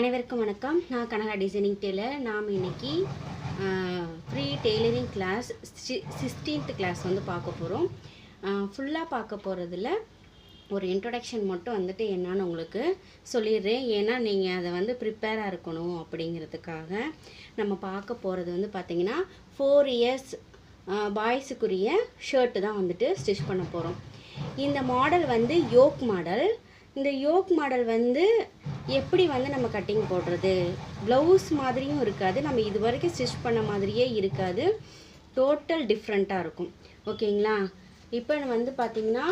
அனைவருக்கும் வணக்கம். நான் கனகா டிசைனிங் டெய்லர் நாம் இன்னைக்கு free tailoring class sixteenth class வந்து பார்க்க போகிறோம் ஃபுல்லாக பார்க்க போகிறதுல ஒரு இன்ட்ரொடக்ஷன் மட்டும் வந்துட்டு என்னன்னு உங்களுக்கு சொல்லிடுறேன். ஏன்னா நீங்கள் அதை வந்து ப்ரிப்பேராக இருக்கணும் அப்படிங்கிறதுக்காக நம்ம பார்க்க போகிறது வந்து பார்த்திங்கன்னா ஃபோர் இயர்ஸ் பாய்ஸுக்குரிய ஷர்ட்டு தான் வந்துட்டு ஸ்டிச் பண்ண போகிறோம் இந்த மாடல் வந்து யோக் மாடல் இந்த யோக் மாடல் வந்து எப்படி வந்து நம்ம கட்டிங் போடுறது? ப்ளவுஸ் மாதிரியும் இருக்காது. நம்ம இது வரைக்கும் ஸ்டிச் பண்ண மாதிரியே இருக்காது. டோட்டல் டிஃப்ரெண்ட்டாக இருக்கும். ஓகேங்களா இப்போ வந்து பார்த்திங்கன்னா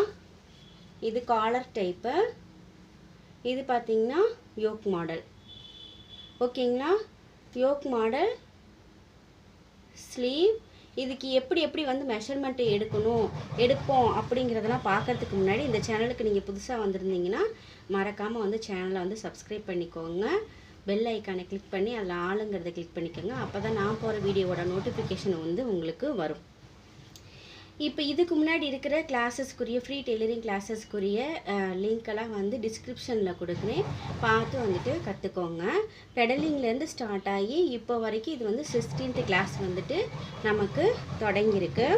இது காலர் டைப்பு இது பார்த்திங்கன்னா யோக் மாடல் ஓகேங்களா யோக் மாடல் ஸ்லீவ் இதுக்கு எப்படி எப்படி வந்து மெஷர்மெண்ட்டு எடுக்கணும் எடுப்போம் அப்படிங்கிறதெல்லாம் பார்க்கறதுக்கு முன்னாடி இந்த சேனலுக்கு நீங்கள் புதுசாக வந்திருந்தீங்கன்னா மறக்காமல் வந்து சேனலை வந்து சப்ஸ்கிரைப் பண்ணிக்கோங்க. பெல் ஐக்கானை கிளிக் பண்ணி அதில் ஆளுங்கிறத கிளிக் பண்ணிக்கோங்க. அப்போ தான் நான் போகிற வீடியோவோட நோட்டிஃபிகேஷன் வந்து உங்களுக்கு வரும். இப்போ இதுக்கு முன்னாடி இருக்கிற கிளாஸஸ்க்குரிய ஃப்ரீ டெய்லரிங் கிளாஸஸ்க்குரிய லிங்க்கெல்லாம் வந்து டிஸ்கிரிப்ஷனில் கொடுக்குறேன். பார்த்து வந்துட்டு கற்றுக்கோங்க பெடலிங்லேருந்து ஸ்டார்ட் ஆகி இப்போ வரைக்கும் இது வந்து சிக்ஸ்டீன்த் கிளாஸ் வந்துட்டு நமக்கு தொடங்கியிருக்கு.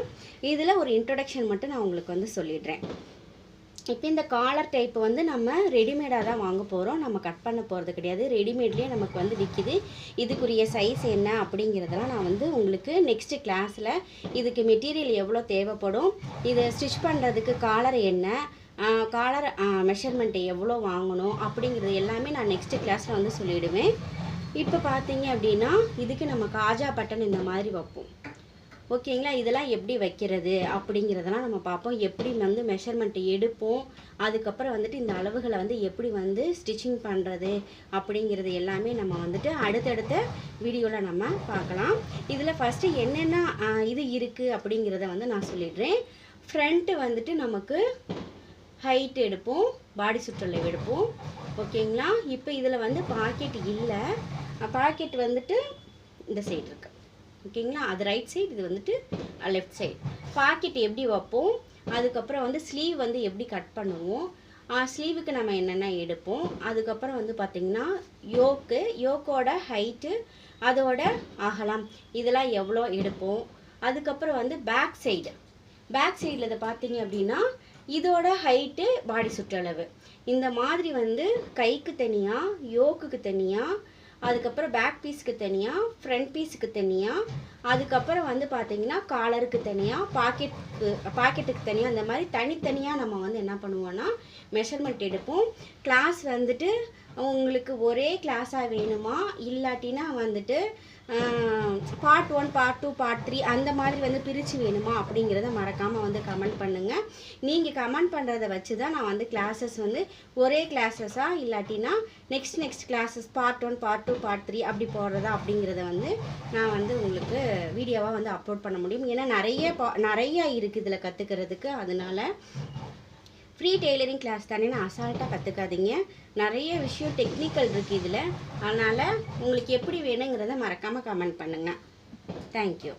இதில் ஒரு இன்ட்ரொடக்ஷன் மட்டும் நான் உங்களுக்கு வந்து சொல்லிடுறேன். இப்போ இந்த காலர் டைப் வந்து நம்ம ரெடிமேடாக தான் வாங்க போகிறோம் நம்ம கட் பண்ண போகிறது கிடையாது. ரெடிமேட்லேயே நமக்கு வந்து விற்கிது இதுக்குரிய சைஸ் என்ன அப்படிங்கிறதெல்லாம் நான் வந்து உங்களுக்கு நெக்ஸ்ட்டு கிளாஸில் இதுக்கு மெட்டீரியல் எவ்வளோ தேவைப்படும் இதை ஸ்டிச் பண்ணுறதுக்கு காலர் என்ன காலர் மெஷர்மெண்ட்டு எவ்வளோ வாங்கணும் அப்படிங்கிறது எல்லாமே நான் நெக்ஸ்ட்டு கிளாஸில் வந்து சொல்லிவிடுவேன் இப்போ பார்த்தீங்க அப்படின்னா இதுக்கு நம்ம காஜா பட்டன் இந்த மாதிரி வைப்போம். ஓகேங்களா? இதெல்லாம் எப்படி வைக்கிறது அப்படிங்கிறதெல்லாம் நம்ம பார்ப்போம். எப்படி வந்து மெஷர்மெண்ட் எடுப்போம்? அதுக்கப்புறம் வந்துட்டு இந்த அளவுகளை வந்து எப்படி வந்து ஸ்டிச்சிங் பண்ணுறது அப்படிங்கிறது எல்லாமே நம்ம வந்துட்டு அடுத்தடுத்த வீடியோவில் நம்ம பார்க்கலாம். இதில் ஃபஸ்ட்டு என்னென்ன இது இருக்குது அப்படிங்கிறத வந்து நான் சொல்லிடுறேன். ஃப்ரண்ட்டு வந்துட்டு நமக்கு ஹைட் எடுப்போம் பாடி சுற்றளவு எடுப்போம். ஓகேங்களா? இப்போ இதில் வந்து பாக்கெட் இல்லை. பாக்கெட் வந்துட்டு இந்த சைடு இருக்குது ஓகேங்களா? அது ரைட் சைடு இது வந்துட்டு லெஃப்ட் சைடு பாக்கெட் எப்படி வைப்போம்? அதுக்கப்புறம் வந்து ஸ்லீவ் வந்து எப்படி கட் பண்ணுவோம்? ஸ்லீவுக்கு நம்ம என்னென்ன எடுப்போம்? அதுக்கப்புறம் வந்து பார்த்திங்கன்னா யோக்கு யோக்கோட ஹைட்டு அதோட அகலம். இதெல்லாம் எவ்வளோ எடுப்போம்? அதுக்கப்புறம் வந்து பேக் சைடு பேக் சைடில் இதை பார்த்தீங்க அப்படின்னா இதோட ஹைட்டு பாடி சுற்றளவு இந்த மாதிரி வந்து கைக்கு தனியாக யோக்குக்கு தனியாக அதுக்கப்புறம் பேக் பீஸுக்கு தனியாக ஃப்ரண்ட் பீஸுக்கு தனியாக அதுக்கப்புறம் வந்து பார்த்திங்கன்னா காலருக்கு தனியாக பாக்கெட்டுக்கு பாக்கெட்டுக்கு தனியாக அந்த மாதிரி தனித்தனியாக நம்ம வந்து என்ன பண்ணுவோன்னா மெஷர்மெண்ட் எடுப்போம். கிளாஸ் வந்துட்டு உங்களுக்கு ஒரே கிளாஸாக வேணுமா? இல்லாட்டினா வந்துட்டு part one part two part three அந்த மாதிரி வந்து பிரித்து வேணுமா அப்படிங்கிறத மறக்காமல் வந்து கமெண்ட் பண்ணுங்கள் நீங்கள் கமெண்ட் பண்ணுறத வச்சு தான் நான் வந்து கிளாஸஸ் வந்து ஒரே கிளாஸஸாக இல்லாட்டினா next next classes part one part two part three அப்படி போடுறதா அப்படிங்கிறத வந்து நான் வந்து உங்களுக்கு வீடியோவாக வந்து அப்லோட் பண்ண முடியும். ஏன்னா நிறைய பா நிறையா இருக்குது இதில் கற்றுக்கிறதுக்கு அதனால் ஃப்ரீ டெய்லரிங் கிளாஸ் தானே அசால்ட்டாக கற்றுக்காதீங்க நிறைய விஷயம் டெக்னிக்கல் இருக்குது இதில். அதனால் உங்களுக்கு எப்படி வேணுங்கிறத மறக்காமல் கமெண்ட் பண்ணுங்கள் தேங்க்யூ